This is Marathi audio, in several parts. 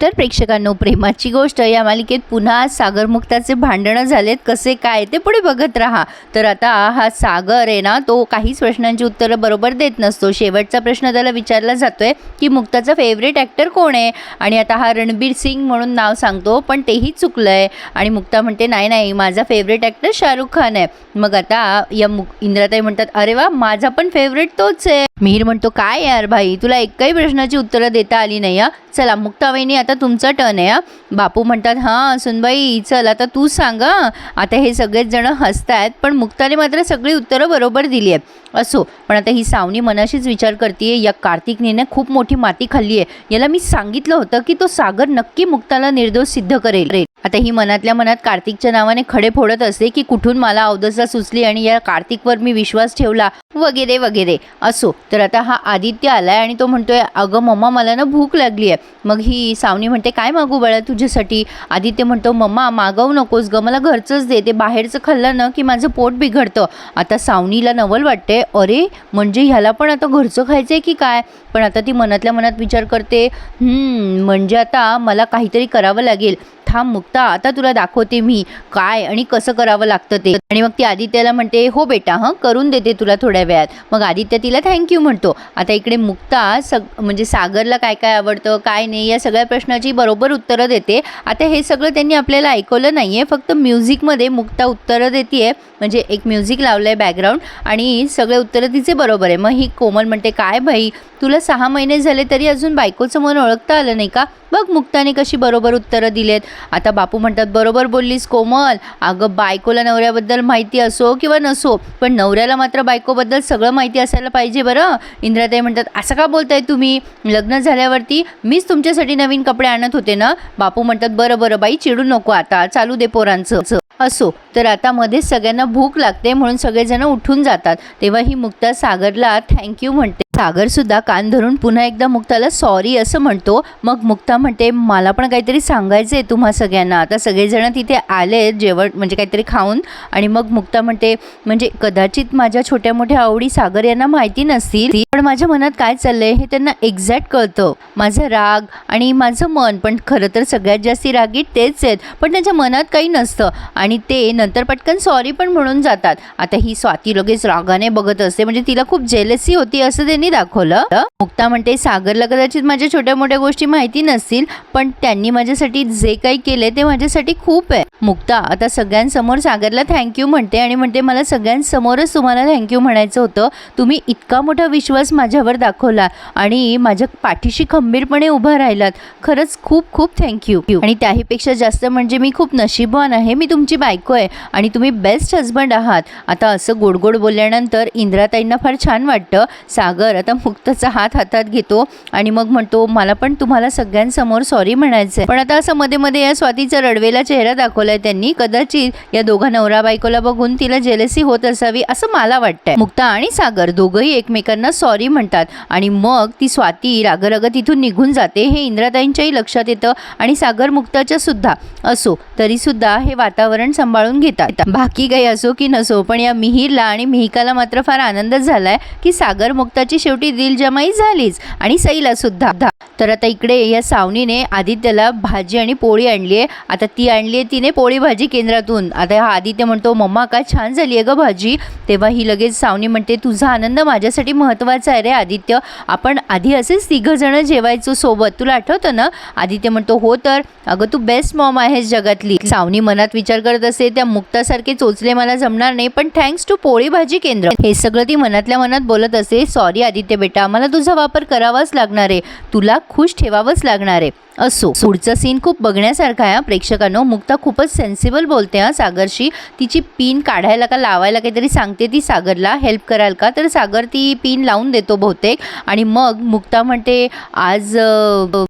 तर प्रेक्षकांनो प्रेमाची गोष्ट. या मालिकेत पुन्हा सागर मुक्ताचे भांडणं झालेत. कसे काय ते पुढे बघत राहा. तर आता हा सागर आहे ना तो काहीच प्रश्नांची उत्तरं बरोबर देत नसतो. शेवटचा प्रश्न त्याला विचारला जातोय की मुक्ताचा फेवरेट ॲक्टर कोण आहे? आणि आता हा रणबीर सिंग म्हणून नाव सांगतो पण तेही चुकलं आहे आणि मुक्ता म्हणते नाही नाही माझा फेवरेट ॲक्टर शाहरुख खान आहे. मग आता या मुक इंद्राताई म्हणतात अरे वा माझा पण फेवरेट तोच आहे. मिहीर म्हणतो काय यार भाई तुला एकही प्रश्नाची उत्तरं देता आली नाही हा? चला मुक्तावेनी आता तुमचा टर्न आहे हा? बापू म्हणतात हां सुनबाई चल आता तू सांग आता हे सगळेच जण हसतायत पण मुक्ताने मात्र सगळी उत्तरं बरोबर दिली आहेत. असो पण आता ही सावनी मनाशीच विचार करते या कार्तिकनीने खूप मोठी माती खाल्ली आहे याला मी सांगितलं होतं की तो सागर नक्की मुक्ताला निर्दोष सिद्ध करेल. आता ही मनातल्या मनात कार्तिकच्या नावाने खडे फोडत असते की कुठून मला अवदसा सुचली आणि या कार्तिकवर मी विश्वास ठेवला वगैरे वगैरे. असो तर आता हा आदित्य आलाय आणि तो म्हणतोय अगं मम्मा मला ना भूक लागली आहे मग ही सावनी म्हणते काय मागू बाळा तुझ्यासाठी? आदित्य म्हणतो मम्मा मागवू नकोस ग मला घरचंच दे ते बाहेरचं खाल्लं ना की माझं पोट बिघडतं. आता सावनीला नवल वाटते अरे म्हणजे ह्याला पण आता घरचं खायचं आहे की काय? पण आता ती मनातल्या मनात विचार करते म्हणजे आता मला काहीतरी करावं लागेल. थांब मुक्ता आता तुला दाखवते मी काय आणि कसं करावं लागतं ते. आणि मग ती आदित्याला म्हणते हो बेटा हं करून देते तुला थोड्या वेळात. मग आदित्य तिला थँक्यू म्हणतो. आता इकडे मुक्ता सग म्हणजे सागरला काय काय आवडतं काय नाही या सगळ्या प्रश्नाची बरोबर उत्तरं देते. आता हे सगळं त्यांनी आपल्याला ऐकवलं नाही आहे फक्त म्युझिकमध्ये मुक्ता उत्तरं देते आहे म्हणजे एक म्युझिक लावलं आहे बॅकग्राऊंड आणि सगळे उत्तरं तिचे बरोबर आहे. मग ही कोमल म्हणते काय भाई तुला सहा महिने झाले तरी अजून बायकोचं मन ओळखता आलं नाही का? बघ मुक्ताने कशी बरोबर उत्तरं दिलेत. आता बापू म्हणतात बरोबर बोललीस कोमल. अगं बायकोला नवऱ्याबद्दल माहिती असो किंवा नसो पण नवऱ्याला मात्र बायकोबद्दल सगळं माहिती असायला पाहिजे बरं. इंद्राताई म्हणतात असं का बोलताय तुम्ही? लग्न झाल्यावरती मीच तुमच्यासाठी नवीन कपडे आणत होते ना? बापू म्हणतात बरं बरं बाई चिडू नको आता चालू दे पोरांचं. असो तर आता मध्येच सगळ्यांना भूक लागते म्हणून सगळेजण उठून जातात. तेव्हा ही मुक्ता सागरला थँक्यू म्हणते. सागरसुद्धा कान धरून पुन्हा एकदा मुक्ताला सॉरी असं म्हणतो. मग मुक्ता म्हणते मला पण काहीतरी सांगायचं आहे तुम्हा सगळ्यांना. आता सगळेजण तिथे आले जेवण म्हणजे काहीतरी खाऊन. आणि मग मुक्ता म्हणते म्हणजे कदाचित माझ्या छोट्या मोठ्या आवडी सागर यांना माहिती नसतील पण माझ्या मनात काय चाललंय हे त्यांना एक्झॅक्ट कळतं. माझं राग आणि माझं मन पण खरं तर सगळ्यात जास्ती रागीट तेच आहेत पण त्यांच्या मनात काही नसतं. आणि ते नंतर पटकन सॉरी पण म्हणून जातात. आता ही स्वाती लगेच रागाने बघत असते म्हणजे तिला खूप जेलसी होती असं त्यांनी दाखवलं. मुक्ता म्हणते सागरला कदाचित माझ्या छोट्या मोठ्या गोष्टी माहिती नसतील पण त्यांनी माझ्यासाठी जे काही केले ते माझ्यासाठी खूप आहे. मुक्ता आता सगळ्यांसमोर सागरला थँक्यू म्हणते आणि म्हणते मला सगळ्यांसमोरच तुम्हाला थँक्यू म्हणायचं होतं. तुम्ही इतका मोठा विश्वास माझ्यावर दाखवला आणि माझ्या पाठीशी खंबीरपणे उभा राहिलात. खरंच खूप खूप थँक्यू आणि त्याहीपेक्षा जास्त म्हणजे मी खूप नशीबवान आहे. मी तुमची बायको आहे आणि तुम्ही बेस्ट हजबंड आहात. आता असं गोड गोड बोलल्यानंतर इंद्राताईंना फार छान वाटतं. सागर आता मुक्ताचा हात हातात घेतो आणि मग म्हणतो मला पण तुम्हाला सगळ्यांसमोर सॉरी म्हणायचं आहे पण आता असं मध्ये मध्ये या स्वातीचा रडवेला चेहरा दाखवलाय त्यांनी. कदाचित या दोघा नवरा बायकोला बघून तिला जेलसी होत असावी असं मला वाटतंय. मुक्ता आणि सागर दोघंही एकमेकांना सॉरी म्हणतात आणि मग ती स्वाती रागरग तिथून निघून जाते. हे इंद्राताईंच्याही लक्षात येतं आणि सागर मुक्ताच्या सुद्धा असो तरी सुद्धा हे वातावरण सांभाळून घेतात. बाकी काही असो की नसो पण या मिहीरला आणि मिहिकाला मात्र फार आनंद झालाय की सागर मुक्ताची शेवटी दिलजमाई झालीच आणि सईला सुद्धा. तर आता इकडे या सावनीने आदित्यला भाजी आणि पोळी आणली आहे. आता ती आणली आहे तिने पोळी भाजी केंद्रातून. आता हा आदित्य म्हणतो मम्मा काय छान झाली आहे ग भाजी? तेव्हा ही लगेच सावनी म्हणते तुझा आनंद माझ्यासाठी महत्त्वाचा आहे रे आदित्य. आपण आधी असेच तिघंजणं जेवायचो सोबत. तुला आठवतं ना? आदित्य म्हणतो हो तर. अगं तू बेस्ट मॉम आहेस जगातली. सावनी मनात विचार करत असते त्या मुक्तासारखे चोचले मला जमणार नाही पण थँक्स टू पोळी भाजी केंद्र. हे सगळं ती मनातल्या मनात बोलत असते सॉरी आदित्य बेटा मला तुझा वापर करावाच लागणार आहे. तुला खुश ठेवावंच लागणार आहे. असो. पुढचा सीन खूप बघण्यासारखा आहे. प्रेक्षकांनो मुक्ता खूपच सेन्सिबल बोलते हा सागरशी. तिची पिन काढायला का लावायला काहीतरी सांगते ती सागरला. हेल्प कराल का? तर सागर ती पिन लावून देतो बहुतेक. आणि मग मुक्ता म्हणते आज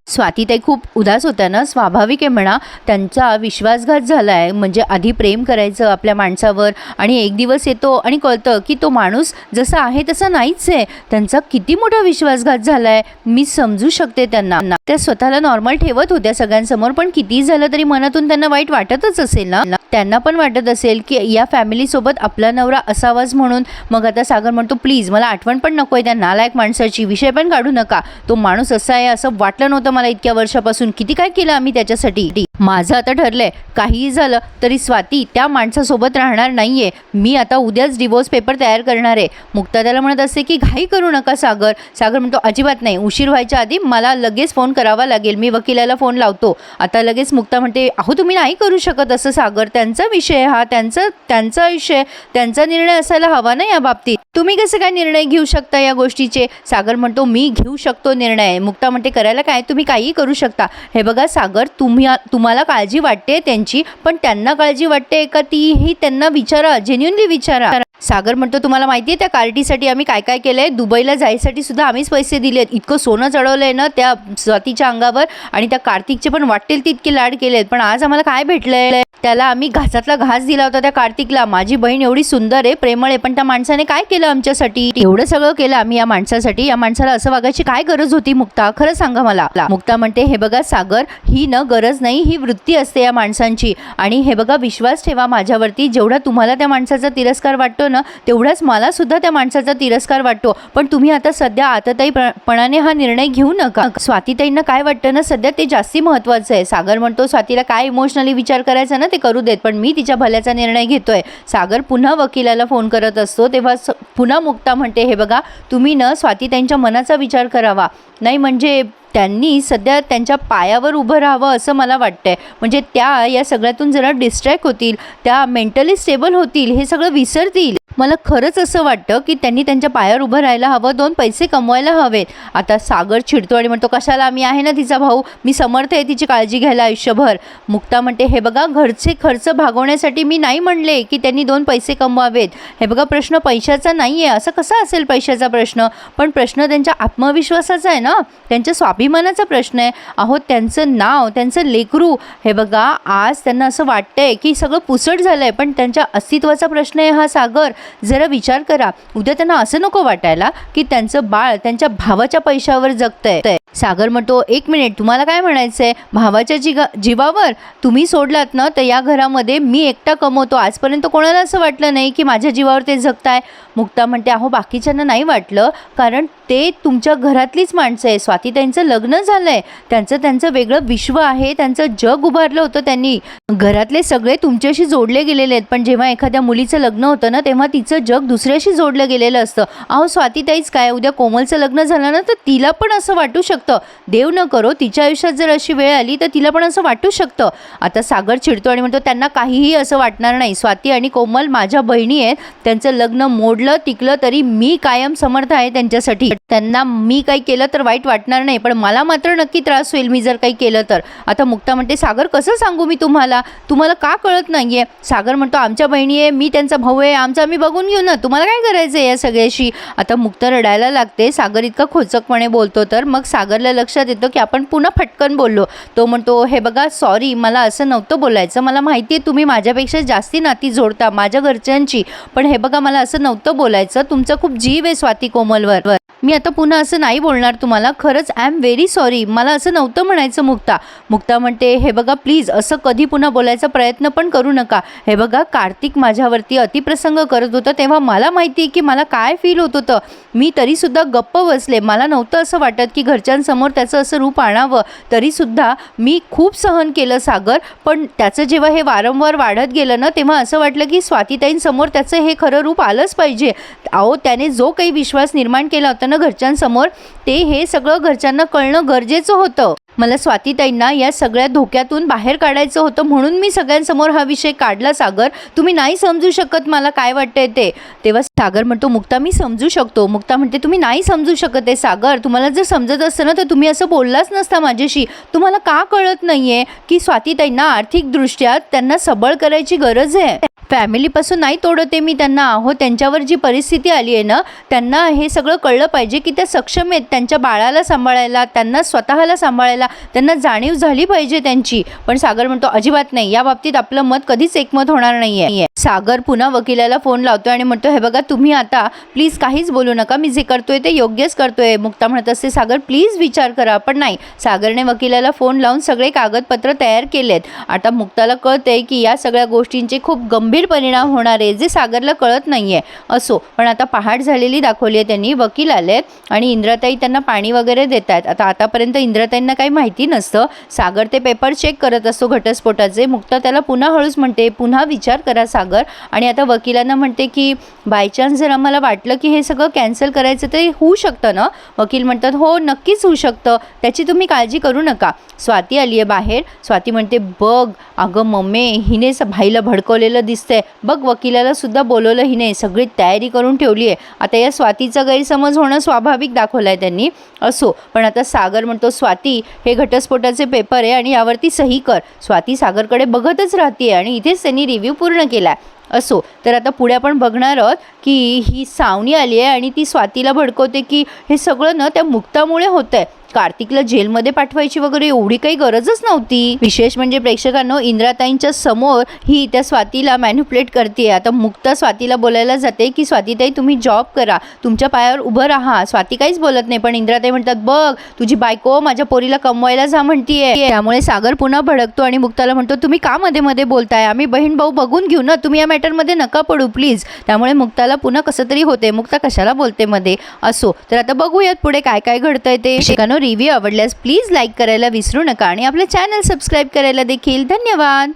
स्वाती ते खूप उदास होत्या ना. स्वाभाविक आहे म्हणा. त्यांचा विश्वासघात झाला आहे म्हणजे आधी प्रेम करायचं आपल्या माणसावर आणि एक दिवस येतो आणि कळतं की तो माणूस जसा आहे तसा नाहीच आहे. त्यांचा किती मोठा विश्वासघात झाला आहे मी समजू शकते त्यांना. त्या स्वतःला नॉर्मल ठेवत होत्या सगळ्यांसमोर पण कितीही झालं तरी मनातून त्यांना वाईट वाटतच असेल ना? त्यांना पण वाटत असेल की या फॅमिलीसोबत आपला नवरा असावाच म्हणून. मग आता सागर म्हणतो प्लीज मला आठवण पण नको आहे त्या नालायक माणसाची. विषय पण काढू नका. तो माणूस असा आहे असं वाटलं नव्हतं मला इतक्या वर्षापासून. किती काय केलं आम्ही त्याच्यासाठी? माझं आता ठरलंय. काहीही झालं तरी स्वाती त्या माणसासोबत राहणार नाहीये. मी आता उद्याच डिवोर्स पेपर तयार करणार आहे. मुक्ता त्याला म्हणत असते की घाई करू नका सागर. सागर म्हणतो अजिबात नाही. उशीर व्हायच्या आधी मला लगेच फोन करावा लागेल. मी वकिलाला फोन लावतो. आता लगेच मुक्ता म्हणते अहो तुम्ही नाही करू शकत असं सागर. त्यांचा विषय हा त्यांचा त्यांचा विषय त्यांचा निर्णय असायला हवा ना या बाबतीत. तुम्ही कसं काय निर्णय घेऊ शकता या गोष्टीचे? सागर म्हणतो मी घेऊ शकतो निर्णय. मुक्ता म्हणते करायला काय? तुम्ही काहीही करू शकता. हे बघा सागर तुम्ही तुम्हाला काळजी वाटते त्यांची पण त्यांना काळजी वाटते का ती ही त्यांना विचारा जेन्युनली विचारा. सागर म्हणतो तुम्हाला माहिती आहे त्या कार्टीसाठी आम्ही काय काय केलं आहे दुबईला जायसाठी सुद्धा आम्हीच पैसे दिलेत. इतकं सोनं चढवलं आहे ना त्या स्वातीच्या अंगावर आणि त्या कार्तिकचे पण वाटेल तितके लाड केलेत. पण आज आम्हाला काय भेटलंय? त्याला आम्ही घासातला घास दिला होता त्या कार्तिकला. माझी बहीण एवढी सुंदर आहे प्रेमळ आहे पण त्या माणसाने काय केलं आमच्यासाठी? एवढं सगळं केलं आम्ही या माणसासाठी. या माणसाला असं वागायची काय गरज होती मुक्ता? खरं सांगा मला. मुक्ता म्हणते हे बघा सागर ही न गरज नाही ही वृत्ती असते या माणसांची. आणि हे बघा विश्वास ठेवा माझ्यावरती. जेवढा तुम्हाला त्या माणसाचा तिरस्कार वाटतो ना तेवढाच मला सुद्धा त्या माणसाचा तिरस्कार वाटतो. पण तुम्ही आता सध्या आताताई पणाने हा निर्णय घेऊ नका. स्वातीताईंना काय वाटतं ना सध्या ते जास्ती महत्वाचं आहे. सागर म्हणतो स्वातीला काय इमोशनली विचार करायचा ना ते करू देत. पण मी तिच्या भल्याचा निर्णय घेतोय. सागर पुन्हा वकिलाला फोन करत असतो तेव्हा स- पुन्हा मुक्ता म्हणते हे बघा तुम्ही न स्वातीताईंच्या मनाचा विचार करावा. नाही म्हणजे त्यांनी सध्या त्यांच्या पायावर उभं राहावं असं मला वाटतंय. म्हणजे त्या या सगळ्यातून जरा डिस्ट्रॅक्ट होतील त्या मेंटली स्टेबल होतील हे सगळं विसरतील. मला खरंच असं वाटतं की त्यांनी त्यांच्या पायावर उभं राहायला हवं दोन पैसे कमवायला हवेत. आता सागर चिडतो आणि म्हणतो कशाला मी आहे ना तिचा भाऊ? मी समर्थ आहे तिची काळजी घ्यायला आयुष्यभर. मुक्ता म्हणते हे बघा घरचे खर्च भागवण्यासाठी मी नाही म्हणले की त्यांनी दोन पैसे कमवावेत. हे बघा प्रश्न पैशाचा नाही आहे असं कसा असेल पैशाचा प्रश्न? पण प्रश्न त्यांच्या आत्मविश्वासाचा आहे ना? त्यांच्या स्वाभिमानाचा प्रश्न आहे. अहो त्यांचं नाव त्यांचं लेकरू हे बघा आज त्यांना असं वाटतंय की सगळं पुसट झालं आहे पण त्यांच्या अस्तित्वाचा प्रश्न आहे हा सागर. जरा विचार करा. उद्या त्यांना असं नको वाटायला की त्यांचं बाळ त्यांच्या भावाच्या पैशावर जगतंय. सागर म्हणतो एक मिनिट तुम्हाला काय म्हणायचं आहे भावाच्या जिगा जीवावर तुम्ही सोडलात ना तर या घरामध्ये मी एकटा कमवतो. आजपर्यंत कोणाला असं वाटलं नाही की माझ्या जीवावर ते जगताय? मुक्ता म्हणते अहो बाकीच्यांना नाही वाटलं कारण ते तुमच्या घरातलीच माणसं आहे स्वातीताईंचं लग्न झालं आहे त्यांचं त्यांचं वेगळं विश्व आहे. त्यांचं जग उभारलं होतं त्यांनी. घरातले सगळे तुमच्याशी जोडले गेलेले आहेत. पण जेव्हा एखाद्या मुलीचं लग्न होतं ना तेव्हा तिचं जग दुसऱ्याशी जोडलं गेलेलं असतं. अहो स्वातीताईच काय? उद्या कोमलचं लग्न झालं ना तर तिला पण असं वाटू शकतं. देव न करो तिच्या आयुष्यात जर अशी वेळ आली तर तिला पण असं वाटू शकतं. आता सागर चिडतो आणि म्हणतो त्यांना काहीही असं वाटणार नाही. स्वाती आणि कोमल माझ्या बहिणी आहेत. त्यांचं लग्न मोडलं टिकलं तरी मी कायम समर्थ आहे त्यांच्यासाठी. त्यांना मी काही केलं तर वाईट वाटणार नाही पण मला मात्र नक्की त्रास होईल मी जर काही केलं तर. आता मुक्ता म्हणते सागर कसं सांगू मी तुम्हाला? तुम्हाला का कळत नाही आहे सागर म्हणतो आमच्या बहिणी आहे मी त्यांचा भाऊ आहे आमचा आम्ही बघून घेऊ ना. तुम्हाला काय करायचं आहे या सगळ्याशी? आता मुक्त रडायला लागते. सागर इतका खोचकपणे बोलतो तर. मग सागरला लक्षात येतं की आपण पुन्हा फटकन बोललो. तो म्हणतो हे बघा सॉरी मला असं नव्हतं बोलायचं. मला माहिती आहे तुम्ही माझ्यापेक्षा जास्ती नाती जोडता माझ्या घरच्यांची. पण हे बघा मला असं नव्हतं बोलायचं. तुमचा खूप जीव आहे स्वाती कोमलवर. मी आता पुन्हा असं नाही बोलणार तुम्हाला. खरंच आय एम व्हेरी सॉरी मला असं नव्हतं म्हणायचं मुक्ता. मुक्ता म्हणते हे बघा प्लीज असं कधी पुन्हा बोलायचा प्रयत्न पण करू नका. हे बघा कार्तिक माझ्यावरती अतिप्रसंग करत होतं तेव्हा मला माहिती आहे की मला काय फील होत होतं. मी तरीसुद्धा गप्प बसले. मला नव्हतं असं वाटत की घरच्यांसमोर त्याचं असं रूप आणावं. तरीसुद्धा मी खूप सहन केलं सागर पण त्याचं जेव्हा हे वारंवार वाढत गेलं ना तेव्हा असं वाटलं की स्वातीताईंसमोर त्याचं हे खरं रूप आलंच पाहिजे. अहो त्याने जो काही विश्वास निर्माण केला होता असल्यानं घरच्यांसमोर ते हे सगळं घरच्यांना कळणं गरजेचं होतं. मला स्वातीताईंना या सगळ्या धोक्यातून बाहेर काढायचं होतं म्हणून मी सगळ्यांसमोर हा विषय काढला सागर. तुम्ही नाही समजू शकत मला काय वाटतंय ते. तेव्हा सागर म्हणतो मुक्ता मी समजू शकतो. मुक्ता म्हणते तुम्ही नाही समजू शकत आहे सागर. तुम्हाला जर समजत असतं ना तर तुम्ही असं बोललाच नसता माझ्याशी. तुम्हाला का कळत नाहीये की स्वातीताईंना आर्थिकदृष्ट्या त्यांना सबळ करायची गरज आहे? फॅमिलीपासून नाही तोडते मी त्यांना अहो त्यांच्यावर जी परिस्थिती आली आहे ना त्यांना हे सगळं कळलं पाहिजे की त्या सक्षम आहेत. त्यांच्या बाळाला सांभाळायला त्यांना स्वतःला सांभाळायला त्यांना जाणीव झाली पाहिजे त्यांची. पण सागर म्हणतो अजिबात नाही. या बाबतीत आपलं मत कधीच एकमत होणार नाही आहे सागर पुन्हा वकिलाला फोन लावतो आणि म्हणतो हे बघा तुम्ही आता प्लीज काहीच बोलू नका मी जे करतोय ते योग्यच करतोय. मुक्ता म्हणत असते सागर प्लीज विचार करा पण नाही. सागरने वकिलाला फोन लावून सगळे कागदपत्र तयार केलेत. आता मुक्ताला कळतंय की या सगळ्या गोष्टींचे खूप गंभीर परिणाम होणार आहे जे सागरला कळत नाही आहे असो पण आता पहाट झालेली दाखवली आहे त्यांनी वकील आलेत आणि इंद्रताई त्यांना पाणी वगैरे देत आहेत आता आतापर्यंत इंद्रताईंना काही माहिती नसतं. सागर ते पेपर चेक करत असतो घटस्फोटाचे. मुक्ता त्याला पुन्हा हळूच म्हणते पुन्हा विचार करा सागर. आणि आता वकिलांना म्हणते की बाय चान्स जर आम्हाला वाटलं की हे सगळं कॅन्सल करायचं ते होऊ शकतं ना? वकील म्हणतात हो नक्कीच होऊ शकतं. त्याची तुम्ही काळजी करू नका. स्वाती आली आहे बाहेर. स्वाती म्हणते बघ अगं मम्मे हिने भाईला भडकवलेलं दिसतंय. बघ वकिलाला सुद्धा बोलवलं हिने. सगळी तयारी करून ठेवली आहे. आता या स्वातीचा गैरसमज होणं स्वाभाविक दाखवलं आहे त्यांनी. असो. पण आता सागर म्हणतो स्वाती हे घटस्फोटाचे पेपर आहे आणि यावरती सही कर. स्वाती सागरकडे बघतच राहते आणि इथेच त्यांनी रिव्ह्यू पूर्ण केला असो. तर आता पुढे आपण बघणार आहोत की ही सावणी आली आहे आणि ती स्वातीला भडकवते की हे सगळं ना त्या मुक्तामुळे होतं आहे कार्तिकला जेलमध्ये पाठवायची वगैरे एवढी काही गरजच नव्हती. विशेष म्हणजे प्रेक्षकांनो इंद्राताईंच्या समोर ही त्या स्वातीला मॅन्युपुलेट करते आता मुक्ता स्वातीला बोलायला जाते की स्वातीताई तुम्ही जॉब करा. तुमच्या पायावर उभं राहा. स्वाती काहीच बोलत नाही पण इंद्राताई म्हणतात बघ तुझी बायको माझ्या पोरीला कमवायला जा म्हणतीये. त्यामुळे सागर पुन्हा भडकतो आणि मुक्ताला म्हणतो तुम्ही का मध्ये मध्ये बोलताय? आम्ही बहीण भाऊ बघून घेऊ ना. तुम्ही या मॅटरमध्ये नका पडू प्लीज त्यामुळे मुक्ताला पुन्हा कसं तरी होते. मुक्ता कशाला बोलते मध्ये? असो. तर आता बघूयात पुढे काय काय घडतंय ते. शिकानो रिव्ह्यू आवडल्यास प्लीज लाईक करायला विसरू नका आणि आपले चॅनल सबस्क्राईब करायला देखील धन्यवाद.